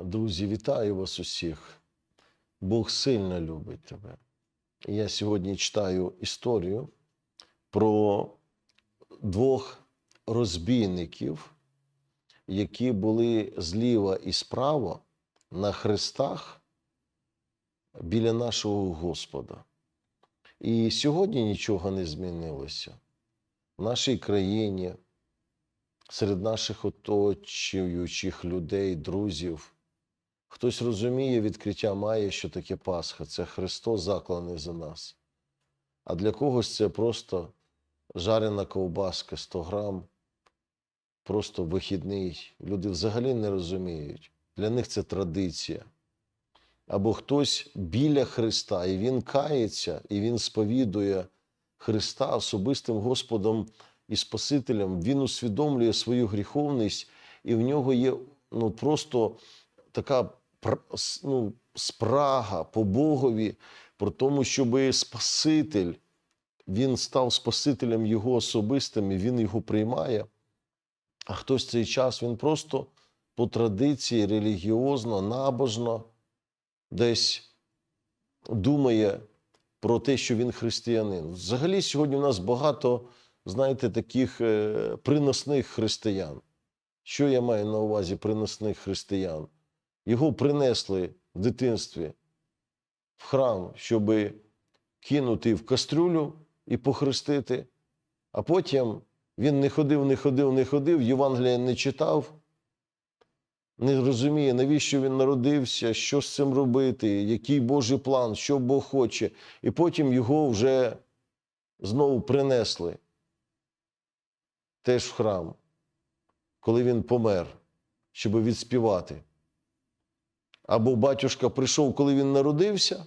Друзі, вітаю вас усіх. Бог сильно любить тебе. Я сьогодні читаю історію про двох розбійників, які були зліва і справа на хрестах біля нашого Господа. І сьогодні нічого не змінилося. В нашій країні, серед наших оточуючих людей, друзів, хтось розуміє, відкриття має, що таке Пасха. Це Христос закланий за нас. А для когось це просто жарена ковбаска 100 грам, просто вихідний. Люди взагалі не розуміють. Для них це традиція. Або хтось біля Христа, і він кається, і він сповідує Христа особистим Господом і Спасителем. Він усвідомлює свою гріховність, і в нього є ну, просто така ну, спрага по Богові, про тому, щоб Спаситель, він став Спасителем його особистим, і він його приймає. А хтось в цей час він просто по традиції релігіозно, набожно десь думає про те, що він християнин. Взагалі, сьогодні у нас багато, знаєте, таких е, приносних християн. Що я маю на увазі приносних християн? Його принесли в дитинстві в храм, щоб кинути в кастрюлю і похрестити, а потім він не ходив, не ходив, не ходив, Євангелія не читав, не розуміє, навіщо він народився, що з цим робити, який Божий план, що Бог хоче. І потім його вже знову принесли теж в храм, коли він помер, щоб відспівати. Або батюшка прийшов, коли він народився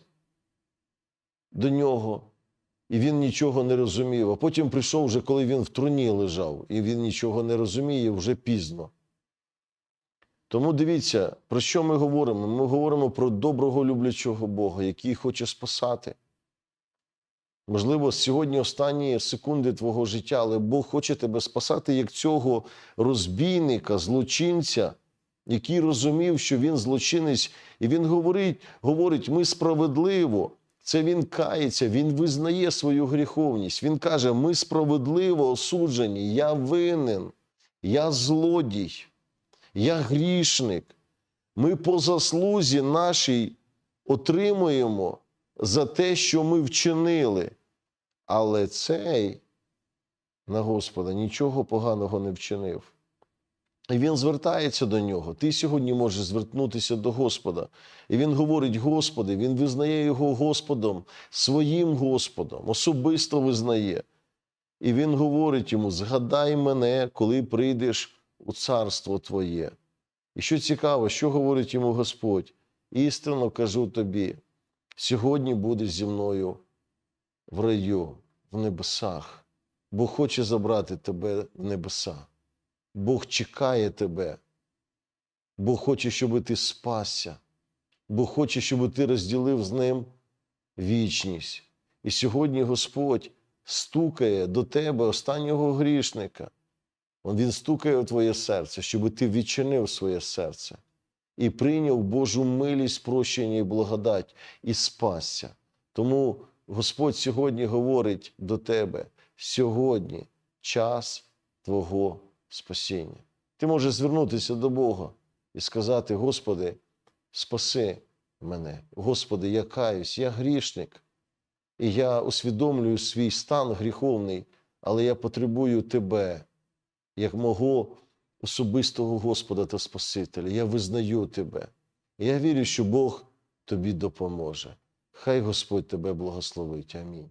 до нього, і він нічого не розумів. А потім прийшов вже, коли він в труні лежав, і він нічого не розуміє вже пізно. Тому дивіться, про що ми говоримо? Ми говоримо про доброго люблячого Бога, який хоче спасати. Можливо, сьогодні останні секунди твого життя, але Бог хоче тебе спасати як цього розбійника, злочинця, який розумів, що він злочинець, і він говорить, говорить: ми справедливо. Це він кається, він визнає свою гріховність. Він каже: ми справедливо осуджені, я винен, я злодій, я грішник. Ми по заслузі нашій отримуємо за те, що ми вчинили. Але цей на Господа нічого поганого не вчинив. І він звертається до нього. Ти сьогодні можеш звернутися до Господа. І він говорить: Господи, він визнає його Господом, своїм Господом, особисто визнає. І він говорить йому: згадай мене, коли прийдеш у царство Твоє. І що цікаво, що говорить йому Господь? Істинно кажу тобі, сьогодні будеш зі мною в раю, в небесах. Бог хоче забрати тебе в небеса. Бог чекає тебе. Бог хоче, щоб ти спасся. Бог хоче, щоб ти розділив з ним вічність. І сьогодні Господь стукає до тебе, останнього грішника. Він стукає у твоє серце, щоб ти відчинив своє серце і прийняв Божу милість, прощення і благодать, і спасся. Тому Господь сьогодні говорить до тебе: сьогодні час Твого спасіння. Ти можеш звернутися до Бога і сказати: Господи, спаси мене. Господи, я каюсь, я грішник, і я усвідомлюю свій стан гріховний, але я потребую Тебе, як мого особистого Господа та Спасителя. Я визнаю Тебе. Я вірю, що Бог тобі допоможе. Хай Господь тебе благословить. Амінь.